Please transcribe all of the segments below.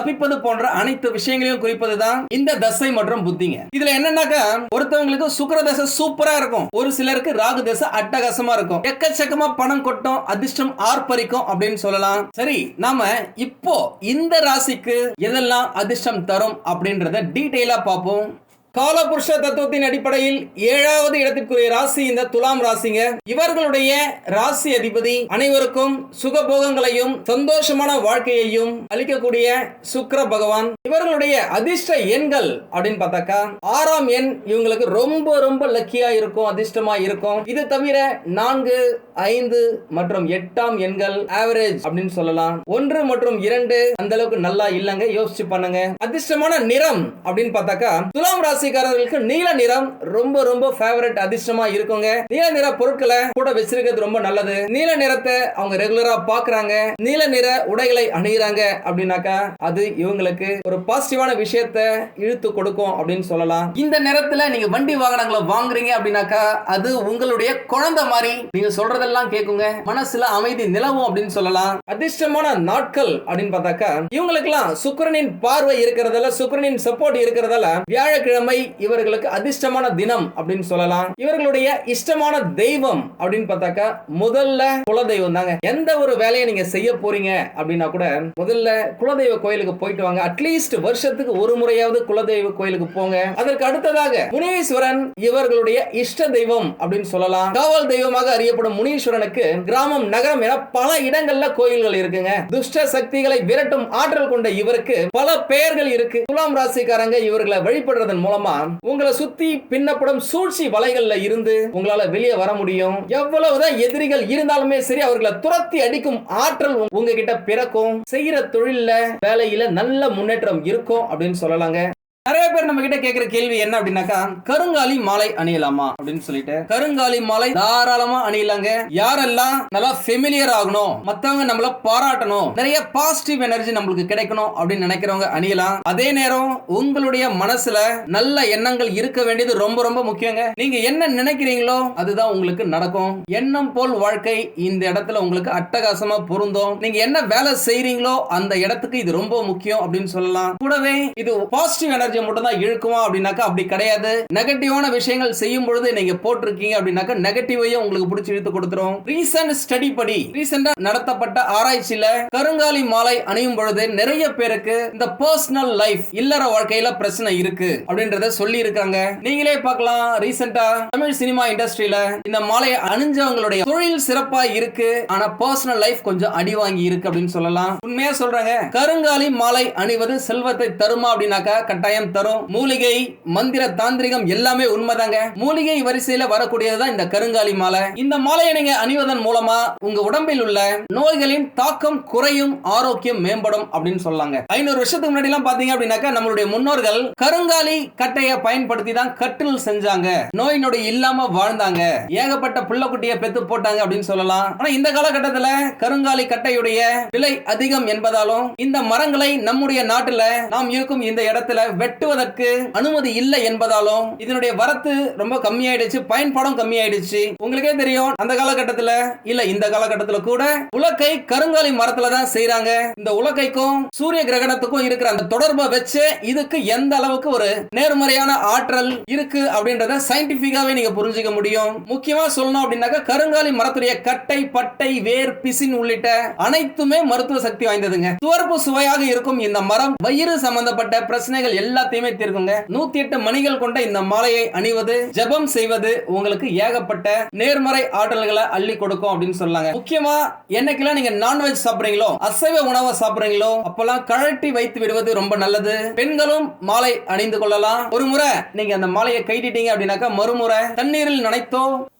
தப்பிப்பது போன்ற அனைத்து விஷயங்களையும் குறிப்பது தான் இந்த தசை மற்றும் புத்திங்க. இதுல என்னன்னாக்கா ஒருத்தவங்களுக்கு சுக்கர தசை சூப்பரா இருக்கும். ஒரு சிலருக்கு ராகு தசை அட்டகாசமா இருக்கும். எக்கச்சக்கமா பணம் கொட்டும் அதிர்ஷ்டம் ஆர்ப்பரிக்கும் அப்படின்னு சொல்லலாம். சரி நாம இப்போ இந்த ராசிக்கு எதெல்லாம் அதிர்ஷ்டம் தரும் அப்படின்றத டீட்டெயிலா பார்ப்போம். காலபுருஷ தத்துவத்தின் அடிப்படையில் ஏழாவது இடத்திற்குரிய ராசி இந்த துலாம் ராசிங்க. இவர்களுடைய ராசி அதிபதி அனைவருக்கும் சுகபோகங்களையும் சந்தோஷமான வாழ்க்கையையும் அளிக்கக்கூடிய சுக்கிர பகவான். இவர்களுடைய அதிர்ஷ்ட எண்கள் அப்படின்னு பார்த்தாக்கா ஆறாம் எண் இவங்களுக்கு ரொம்ப ரொம்ப லக்கியா இருக்கும் அதிர்ஷ்டமா இருக்கும். இது தவிர நான்கு ஐந்து மற்றும் எட்டாம் எண்கள் ஆவரேஜ் அப்படின்னு சொல்லலாம். ஒன்று மற்றும் இரண்டு அந்த அளவுக்கு நல்லா இல்லைங்க யோசிச்சு பண்ணுங்க. அதிர்ஷ்டமான நிறம் அப்படின்னு பார்த்தாக்கா துலாம் ராசி ராசிக்காரர்களுக்கு நீல நிறம் ரொம்ப ரொம்ப ஃபேவரட் அதிர்ஷ்டமா இருக்குங்க. நீல நிற பொருட்களை கூட வச்சிருக்கிறது ரொம்ப நல்லது. நீல நிறத்தை அவங்க ரெகுலரா பாக்குறாங்க நீல நிற உடைகளை அணிகிறாங்க அப்படின்னாக்கா அது இவங்களுக்கு ஒரு பாசிட்டிவான விஷயத்த இழுத்து கொடுக்கும் அப்படின்னு சொல்லலாம். இந்த நேரத்துல நீங்க வண்டி வாகனங்களை வாங்குறீங்க அப்படின்னாக்கா அது உங்களுடைய குழந்தை மாதிரி நீங்க சொல்றதெல்லாம் கேட்குங்க மனசுல அமைதி நிலவும் அப்படின்னு சொல்லலாம். அதிர்ஷ்டமான நாட்கள் அப்படின்னு பார்த்தாக்கா இவங்களுக்கு எல்லாம் சுக்கரனின் பார்வை இருக்கிறதால சுக்கரனின் சப்போர்ட் இருக்கிறதால வியாழக்கிழமை இவர்களுக்கு அதிர்ஷ்டமான தினம் அப்படின்னு சொல்லலாம். இவர்களுடைய இஷ்டமான தெய்வம் அப்படின்னு பார்த்தாக்கா முதல்ல குலதெய்வம் தாங்க. எந்த ஒரு வேலையை நீங்க செய்ய போறீங்க அப்படின்னா கூட முதல்ல குலதெய்வ கோயிலுக்கு போயிட்டு வாங்க. அட்லீஸ்ட் வருஷத்துக்கு ஒரு முறையாவது குலதெய்வ கோயிலுக்கு போங்க. அதற்கு அடுத்ததாக முனீஸ்வரன் இவர்களுடைய இஷ்ட தெய்வம் அப்படின்னு சொல்லலாம். காவல் தெய்வமாக அறியப்படும் முனீஸ்வரனுக்கு கிராமம் நகரம் என பல இடங்கள்ல கோயில்கள் இருக்குங்க. துஷ்ட சக்திகளை விரட்டும் ஆற்றல் கொண்ட இவருக்கு பல பெயர்கள் இருக்கு. துலாம் ராசிக்காரங்க இவர்களை வழிபடுறதன் மூலம் உங்களை சுத்தி பின்னப்படும் சூழ்ச்சி வலைகள்ல இருந்து உங்களால வெளியே வர முடியும். எவ்வளவுதான் எதிரிகள் இருந்தாலுமே சரி அவர்களை துரத்தி அடிக்கும் ஆற்றல் உங்ககிட்ட பிறக்கும். செய்யற தொழில்ல வேலையில நல்ல முன்னேற்றம் இருக்கும் அப்படின்னு சொல்லலாங்க. நிறைய பேர் நம்ம கிட்ட கேக்குற கேள்வி என்ன அப்படின்னாக்கா கருங்காலி மாலை அணியலாமா? அப்படின்னு சொல்லிட்டு கருங்காலி மாலை தாராளமா அணியலாங்க. யாரெல்லாம் நல்லா ஃபெமிலியர் ஆகணும் மத்தவங்க நம்மள பாராட்டணும் நிறைய பாசிட்டிவ் எனர்ஜி நம்மளுக்கு கிடைக்கணும் அப்படின்னு நினைக்கிறவங்க அணியலாம். அதே நேரம் உங்களுடைய மனசுல நல்ல எண்ணங்கள் இருக்க வேண்டியது ரொம்ப ரொம்ப முக்கியங்க. நீங்க என்ன நினைக்கிறீங்களோ அதுதான் உங்களுக்கு நடக்கும். எண்ணம் போல் வாழ்க்கை இந்த இடத்துல உங்களுக்கு அட்டகாசமா பொருந்தும். நீங்க என்ன வேலை செய்யறீங்களோ அந்த இடத்துக்கு இது ரொம்ப முக்கியம் அப்படின்னு சொல்லலாம். கூடவே இது பாசிட்டிவ் எனர்ஜி மட்டும் தான் இழுக்குமா அப்படின்னாக்கா அப்படி கிடையாது. நெகட்டிவான விஷயங்கள் செய்யும் பொழுது நீங்க போட்டிருக்கீங்க அப்படின்னாக்கா நெகட்டிவையும் உங்களுக்கு பிடிச்சி இழுத்து கொடுத்துரும். ரீசன்ட் ஸ்டடி படி ரீசெண்டா நடத்தப்பட்ட ஆராய்ச்சியில கருங்காலி மாலை அணியும் பொழுது நிறைய பேருக்கு இந்த பர்சனல் லைஃப் இல்லற வாழ்க்கையில பிரச்சனை இருக்கு அப்படின்றத சொல்லி இருக்காங்க நீங்களே பார்க்கலாம் ரீசெண்டா தமிழ் சினிமா இண்டஸ்ட்ரியில இந்த மாலை அணிஞ்சவங்களுடைய தொழில் சிறப்பா இருக்கு. ஆனா பர்சனல் லைஃப் கொஞ்சம் அடி வாங்கி இருக்கு அப்படின்னு சொல்லலாம். உண்மையா சொல்றாங்க கருங்காலி மாலை அணிவது செல்வத்தை தருமா அப்படின்னாக்கா கட்டாயம் தரும். மூலிகை மந்திர தாந்திரிகம் எல்லாமே உண்மைதாங்க. மூலிகை வரிசையில வரக்கூடியதுதான் இந்த கருங்காலி மாலை. இந்த மாலையை நீங்க அணிவதன் மூலமா உங்க உடம்பில் உள்ள நோய்களின் தாக்கம் குறையும் ஆரோக்கியம் மேம்படும் அப்படின்னு சொல்லாங்க. ஐநூறு வருஷத்துக்கு முன்னாடி எல்லாம் பாத்தீங்க அப்படின்னாக்கா நம்மளுடைய முன்னோர்கள் கருங்காலி கட்டையை பயன்படுத்தி தான் கட்டில் செஞ்சாங்க. நோய் நொடி இல்லாம வாழ்ந்தாங்க. ஏகப்பட்ட புள்ளக்குட்டியை பெத்து போட்டாங்க அப்படின்னு சொல்லலாம். ஆனா இந்த காலகட்டத்துல கருங்காலி கட்டையுடைய விலை அதிகம் என்பதாலும் இந்த மரங்களை நம்முடைய நாட்டுல நாம் இருக்கும் இந்த இடத்துல வெட்டுவதற்கு அனுமதி இல்லை என்பதாலும் இதனுடைய வரத்து ரொம்ப கம்மியாயிடுச்சு பயன்பாடும் கம்மியாயிடுச்சு. உங்களுக்கே தெரியும் அந்த காலகட்டத்துல இல்ல இந்த காலகட்டத்துல கூட உலக்கை கருங்காலி மரத்துல தான் செய்யறாங்க இந்த உலக்கைக்கும் சூரிய கிரகணத்துக்கும் இருக்கிற அந்த தொடர்பை வச்சு இதுக்கு எந்த அளவுக்கு ஒரு நேர்மறையான ஆற்றல் இருக்கு அப்படின்றத சயின்டிபிக்காவே நீங்க புரிஞ்சுக்க முடியும். முக்கியமா சொல்லணும் அப்படின்னாக்கா கருங்காலி மரத்துடைய கட்டை பட்டை வேர் பிசின் உள்ளிட்ட அனைத்துமே மருத்துவ சக்தி வாய்ந்ததுங்க. துவர்ப்பு சுவையாக இருக்கும் இந்த மரம் வயிறு சம்பந்தப்பட்ட பிரச்சனைகள் எல்லாத்தையுமே தீர்க்குங்க நூத்தி எட்டு மணிகள் கொண்ட இந்த மாலையை அணிவது ஜெபம் செய்வது உங்களுக்கு ஏகப்பட்ட நேர்மறை ஆற்றல்களை அள்ளி கொடுக்கும் அப்படின்னு சொல்லாங்க. முக்கியமா என்னைக்கெல்லாம் நீங்க நான்வெஜ் சாப்பிடுறீங்களோ அசைவ உணவை சாப்பிடுறீங்களோ அப்பெல்லாம் கழட்டி வைத்து விடுவது ரொம்ப நல்லது. பெண்களும் மாலை அணிந்து கொள்ளலாம். ஒரு முறை நீங்க அந்த மாலையை கைட்டிட்டீங்க அப்படின்னாக்கா மறுமுறை தண்ணீரில் நனைத்தோ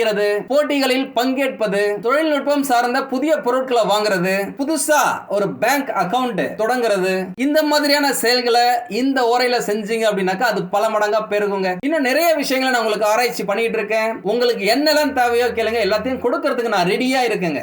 செய்யறது போட்டிகளில் பங்கேற்பது தொழில்நுட்பம் சார்ந்த புதிய பொருட்களை வாங்குறது புதுசா ஒரு பேங்க் அக்கவுண்ட் தொடங்குறது. இந்த மாதிரியான செயல்களை இந்த ஓரையில செஞ்சீங்க அப்படின்னாக்கா அது பல மடங்கா பெருகுங்க. இன்னும் நிறைய விஷயங்களை நான் உங்களுக்கு ஆராய்ச்சி பண்ணிட்டு இருக்கேன். உங்களுக்கு என்னெல்லாம் தேவையோ கேளுங்க. எல்லாத்தையும் கொடுக்கறதுக்கு நான் ரெடியா இருக்கேங்க.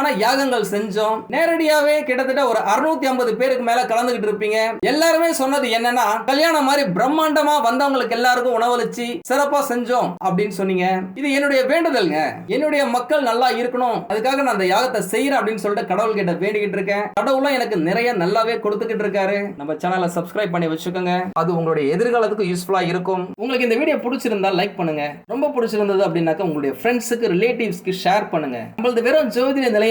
யாகங்கள் செஞ்சோம். நேரடியாவே கிட்டத்தட்ட ஒரு அறுநூத்தி ஐம்பது பேருக்கு மேல கலந்துகிட்டு இருப்பீங்க. எல்லாருமே சொன்னது என்னன்னா கல்யாணம் மாதிரி பிரம்மாண்டமா வந்தவங்களுக்கு எல்லாருக்கும் உணவளிச்சு சிறப்பா செஞ்சோம் அப்படின்னு சொன்னீங்க. இது என்னுடைய வேண்டுதல்ங்க. என்னுடைய மக்கள் நல்லா இருக்கணும். அதுக்காக நான் அந்த யாகத்தை செய்யறேன் அப்படின்னு சொல்லிட்டு கடவுள் கிட்ட வேண்டிக்கிட்டு இருக்கேன். கடவுளும் எனக்கு நிறைய நல்லாவே கொடுத்துக்கிட்டு இருக்காரு. நம்ம சேனலை சப்ஸ்கிரைப் பண்ணி வச்சுக்கோங்க. அது உங்களுடைய எதிர்காலத்துக்கு யூஸ்ஃபுல்லா இருக்கும். உங்களுக்கு இந்த வீடியோ பிடிச்சிருந்தா லைக் பண்ணுங்க. ரொம்ப பிடிச்சிருந்தது அப்படின்னாக்க உங்களுடைய ஃப்ரெண்ட்ஸுக்கு ரிலேட்டிவ்ஸ்க்கு ஷேர் பண்ணுங்க. நம்மளது வெறும் ஜோதிட நிலையம்